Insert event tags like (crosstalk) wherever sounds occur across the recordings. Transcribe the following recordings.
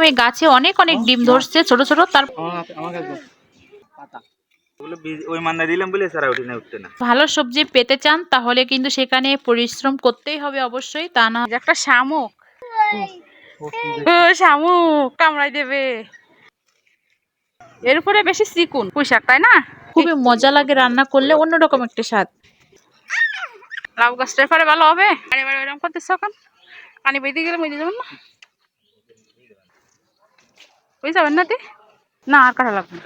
ওই গাছে অনেক অনেক ডিম ধরছে ছোট ছোট তার ভালো সবজি পেতে চান তাহলে কিন্তু সেখানে পরিশ্রম করতেই হবে অবশ্যই তা না। একটা শামুক। শামুক কামড়াই দেবে। এর উপরে বেশি চিকুন পুঁইশাক তাই না? খুবই মজা লাগে রান্না করলে অন্যরকম একটা স্বাদ। লাউ গাছটার পরে ভালো হবে। বাড়ি বাড়ি এরকম করতেছ এখন? পানি বেঁধে গেলে বেঁধে যাবেন না? বুঝতে যাবেন না তুই না আর কাটা লাগবে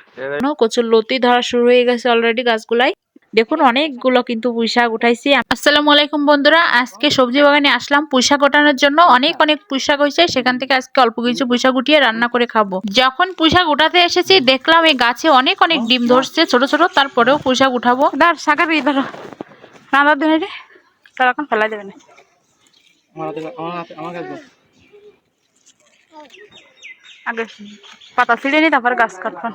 না। কচুর লতি ধরা শুরু হয়ে গেছে অলরেডি গাছগুলাই। দেখুন অনেকগুলো কিন্তু পুঁইশাক উঠাইছি। আসসালামু আলাইকুম বন্ধুরা আজকে সবজি বাগানে আসলাম। পুঁইশাক ওঠানোর জন্য অনেক অনেক পুঁইশাক হয়েছে। সেখান থেকে আজকে অল্প কিছু পুঁইশাক উঠিয়ে রান্না করে খাব। যখন পুঁইশাক উঠাতে এসেছি দেখলাম এই গাছে অনেক অনেক ডিম ধরছে ছোট ছোট। তারপরেও পুঁইশাক উঠাবো। দাঁড় শাকার ধরো। রান্নার দিনে রে তার এখন ফেলা যাবে না। আমার আমার আগে পাতা ছিঁড়ে নি তারপর গাছ কাটবেন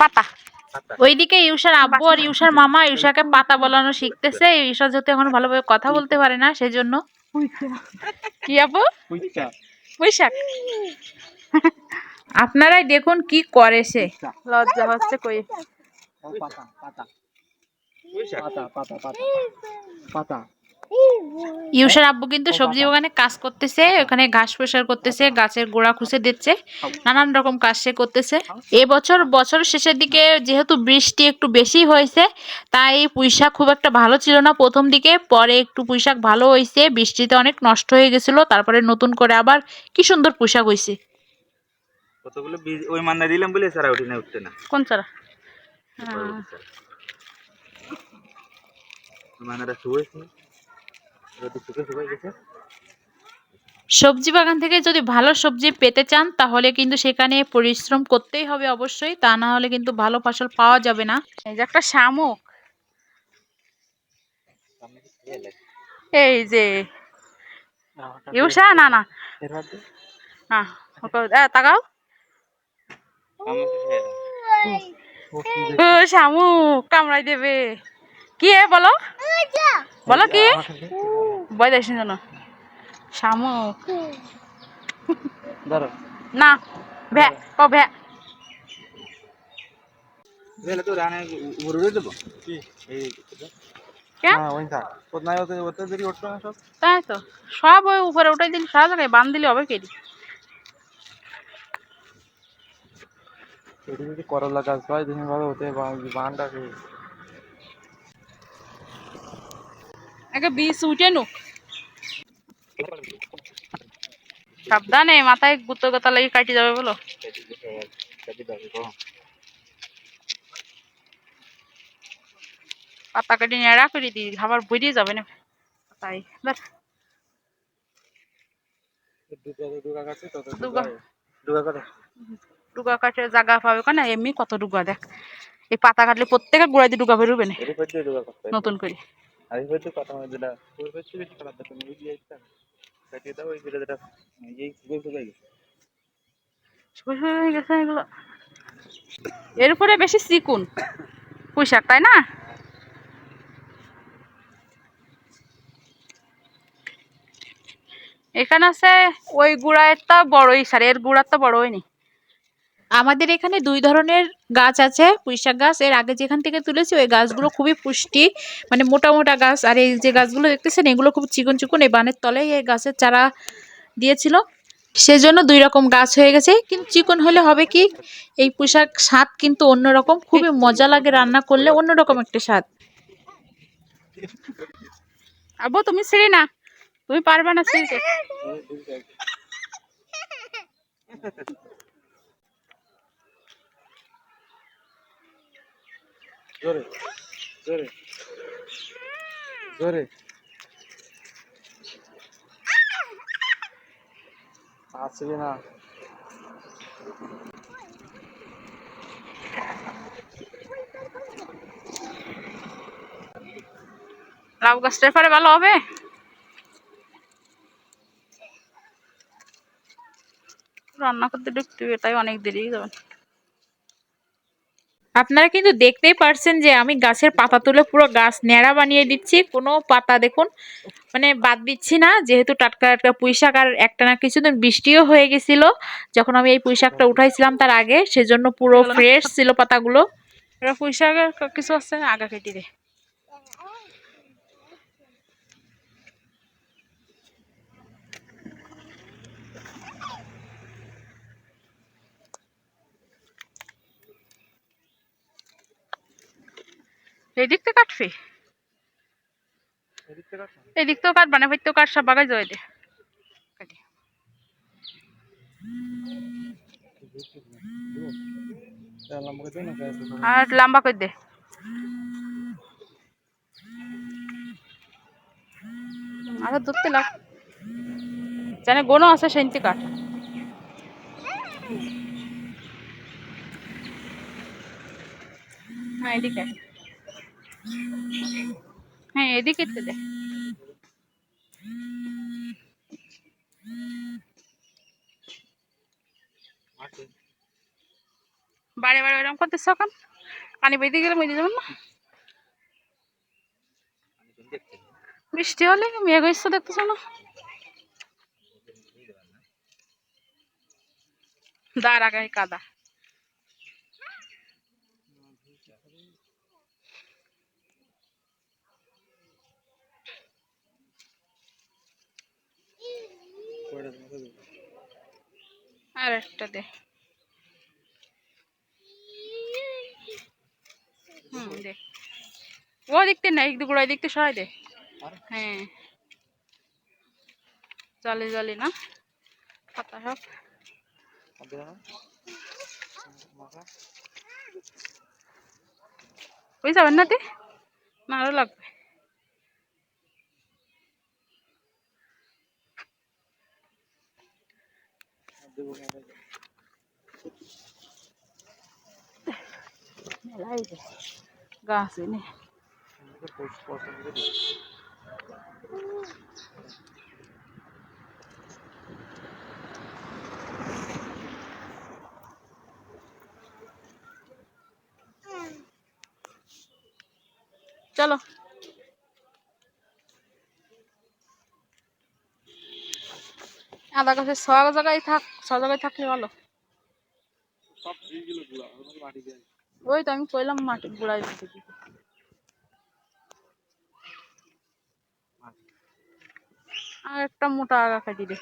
পাতা। ওইদিকে ইউসার আব্বু আর ইউসার মামা ইউসাকে পাতা বলানো শিখতেছে। ইউসা যেহেতু এখন ভালোভাবে কথা বলতে পারে না সেই জন্য কি আপু বৈশাখ। আপনারাই দেখুন কি করে সে। লজ্জা হচ্ছে কই? পাতা। পাতা পাতা পাতা পাতা। পাতা। ইউসার আব্বু কিন্তু সবজি বাগানে কাজ করতেছে ওখানে ঘাস পরিষ্কার করতেছে গাছের গোড়া খুঁজে দিচ্ছে নানান রকম কাজ সে করতেছে। এবছর বছর শেষের দিকে যেহেতু বৃষ্টি একটু বেশি হয়েছে তাই পুঁইশাক খুব একটা ভালো ছিল না। প্রথম দিকে পরে একটু পুঁইশাক ভালো হয়েছে বৃষ্টিতে অনেক নষ্ট হয়ে গেছিল তারপরে নতুন করে আবার কি সুন্দর পুঁইশাক হয়েছে। কতগুলো বীজ ওই মান্দা দিলাম বলে সারা উঠে না উঠতে না। কোন শুয়েছে। সবজি বাগান থেকে যদি ভালো সবজি পেতে চান, তাহলে কিন্তু সেখানে পরিশ্রম করতেই হবে অবশ্যই। তা না হলে কিন্তু ভালো ফসল পাওয়া যাবে না। এই যে একটা শামুক। এই যে। ইউসা না না। তাকাও। শামুক কামড়াই দেবে। কি বলো? বলো কি? বয় দেখছি যেন শামুক। না ভ্যা ক ভ্যা হ্যাঁ তাই তো। সব ওই উপরে উঠাই দিলি সারা জায়গায় বান দিলে হবে করলা গাছ হয় দিন ভাবে হতে বানটা আগে উঠে সাবধানে মাথায় গুতো লাগি কাটি যাবে বলো। পাতা কাটি নেড়া করে দিই বেরিয়ে যাবে না। তাই ডুগা কাটে জায়গা পাবে কেন? এমনি কত ডুগা দেখ। এই পাতা কাটলে প্রত্যেকের গোড়ায় দিয়ে ডুগা বেরোবে না। নতুন করে। কথা যেটা ওই বেশি খারাপ দেখো এই দিয়ে একটা কাটিয়ে দাও ওই যেটা যেটা এই সুগাই সুগাই গেছে। শুকিয়ে শুকিয়ে গেছে এগুলো। এর উপরে বেশি চিকুন পুঁইশাক তাই না? এখানে আছে ওই গুড়াটা বড়ই সার এর গুড়াটা বড় হয়নি আমাদের এখানে দুই ধরনের গাছ আছে পুঁইশাক গাছ। এর আগে যেখান থেকে তুলেছি ওই গাছগুলো খুবই পুষ্টি মানে মোটা মোটা গাছ। আর এই যে গাছগুলো দেখতেছেন এগুলো খুব চিকন চিকন। এই বানের তলায় এই গাছের চারা দিয়েছিল। সেজন্য দুই রকম গাছ হয়ে গেছে। কিন্তু চিকন হলে হবে কি এই পোশাক স্বাদ কিন্তু অন্যরকম। খুবই মজা লাগে রান্না করলে অন্যরকম একটা স্বাদ। আবু তুমি ছিঁড়ি না। তুমি পারবে না ছিঁড়তে (laughs) (laughs) জোরে জোরে জোরে আসবে না লাউ গাছটার পরে ভালো হবে রান্না করতে ঢুকতে হবে তাই অনেক দেরি হয়ে যাবে আপনারা কিন্তু দেখতেই পারছেন যে আমি গাছের পাতা তুলে পুরো গাছ ন্যাড়া বানিয়ে দিচ্ছি। কোনো পাতা দেখুন মানে বাদ দিচ্ছি না যেহেতু টাটকা টাটকা পুঁই শাক আর একটা না কিছুদিন বৃষ্টিও হয়ে গেছিল। যখন আমি এই পুঁই শাকটা উঠাইছিলাম তার আগে সেজন্য পুরো ফ্রেশ ছিল পাতাগুলো। এবার পুঁই শাকের কিছু আছে? আগা কেটে দে এদিক থেকে কাটবি এদিক থেকে কাটো। এদিক তো কাটবা না তো কাট সব বাগাই জয় দে কাটি। আর লম্বা করে দে আরে ধরতে লাগ জানে গোনো আছে সেনতি কাট হ্যাঁ এদিকে। হ্যাঁ এদিকে দে। বারে বারে ওরকম করতেছ এখন? পানি বেঁধে গেলে মেরে যাবেন না? বৃষ্টি হলে মেঘ হচ্ছে দেখতেছ না? দাঁড়া গায়ে কাদা। আর একটা দে। হুম, দে। ও দেখতে না একটু গোড়ায় দেখতে সরাই দে। হ্যাঁ। জলে জলে না। পাতা সব। ওই যাবেন না তে আরও লাগবে। আর দেবো না, দেবো। গাছ আদা গাছে ছ জায়গায় থাক ছ জায়গায় থাকলে ভালো। ওই তো আমি কইলাম মাটি গুড়াই দিতে। আর একটা মোটা আগা কাটি দে।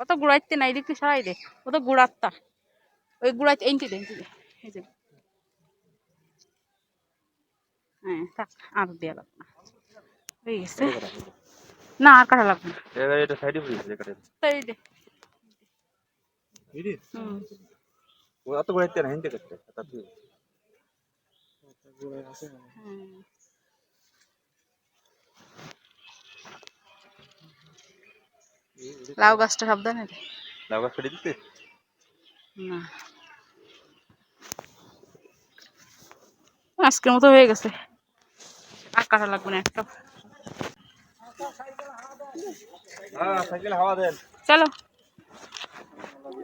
কত গুড়াইতে নাই দেখতে সরাই দে। ও তো গুড়াত্তা ওই গুড়াইতে এনটি দে এনটি দে। এই যে। হ্যাঁ থাক আর দেওয়া লাগবে না হয়ে গেছে না আর কাটা লাগবে না। এটা এটা সাইডে পড়ে গেছে, কাটা। এই হুম। ও অত বড় একটা কাটতে। তার থেকে। হুম লাউ গাছটা সাবধানে লাউ গাছ কেটে দিতে? না। আজকের মতো হয়ে গেছে। আর কাটা লাগবে না একটা হ্যাঁ, সাইকেলে হাওয়া দেন। চলো।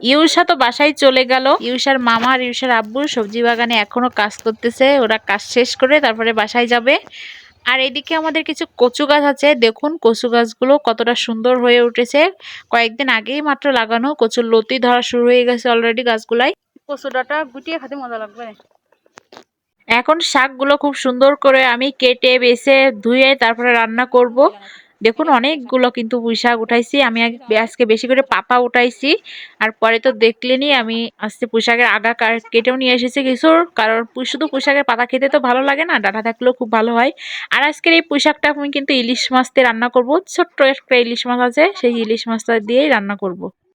ইউষা তো বাসায় চলে গেল। ইউষার মামা আর ইউষার আব্বু সবজি বাগানে এখনও কাজ করতেছে। ওরা কাজ শেষ করে তারপরে বাসায় যাবে। আর এদিকে আমাদের কিছু কচু গাছ আছে। দেখুন কচু গাছগুলো কতটা সুন্দর হয়ে উঠেছে। কয়েকদিন আগেই মাত্র লাগানো কচুর লতি ধরা শুরু হয়ে গেছে অলরেডি গাছগুলাই। কচু ডাটা গুটিয়ে খেতে মজা লাগবে। এখন শাকগুলো খুব সুন্দর করে আমি কেটে বেছে ধুয়ে তারপরে রান্না করব। দেখুন, অনেকগুলো কিন্তু পুঁইশাক উঠাইছি। আমি আজকে বেশি করে পাপা উঠাইছি। আর পরে তো দেখলেনি, আমি আজকে পুঁই শাকের আগা কেটেও নিয়ে এসেছি কিছু। কারণ শুধু পুঁই শাকের পাতা খেতে তো ভালো লাগে না, ডাটা থাকলেও খুব ভালো হয়। আর আজকের এই পুঁই শাকটা আমি কিন্তু ইলিশ মাছ দিয়ে রান্না করব। ছোট্ট একটা ইলিশ মাছ আছে, সেই ইলিশ মাছটা দিয়েই রান্না করব।